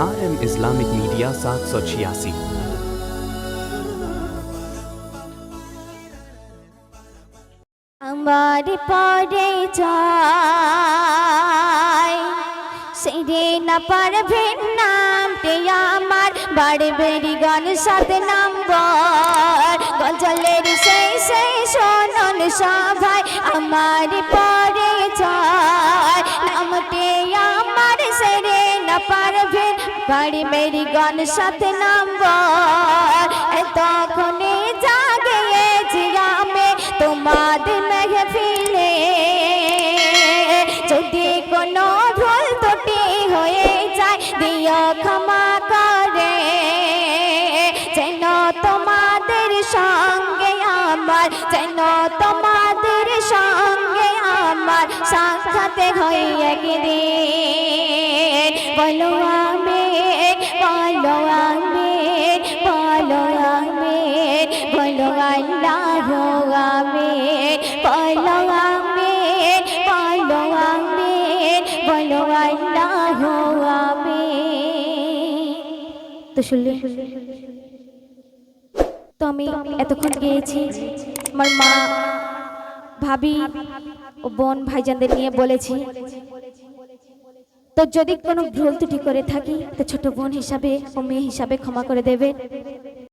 I am Islamic Media 786. আমার পরে যায়, সেরে না পারবেন নামতে আমার বাড়ি বেরি গান সাথে নাম্বার গজলের সেই সেই শোনন সবাই, আমার পর বাড়ি মেরি গান সাথে নাম্বার। তখনই জাগিয়েছি আমি তোমাদের মেহফিলে। যদি কোনো ভুল ত্রুটি হয়ে যায়, দিও ক্ষমা করে। যেন তোমাদের সঙ্গে আমার, যেন তোমাদের সঙ্গে আমার সাক্ষাতে হয়ে একদিন। বলো তো আমি এতক্ষণ গিয়েছি, আমার মা, ভাবি ও বোন ভাইজানদের নিয়ে বলেছি তো যদি কোনো ভুল ত্রুটি করে থাকি, তো ছোট বোন হিসাবে ও মেয়ে হিসাবে ক্ষমা করে দেবে।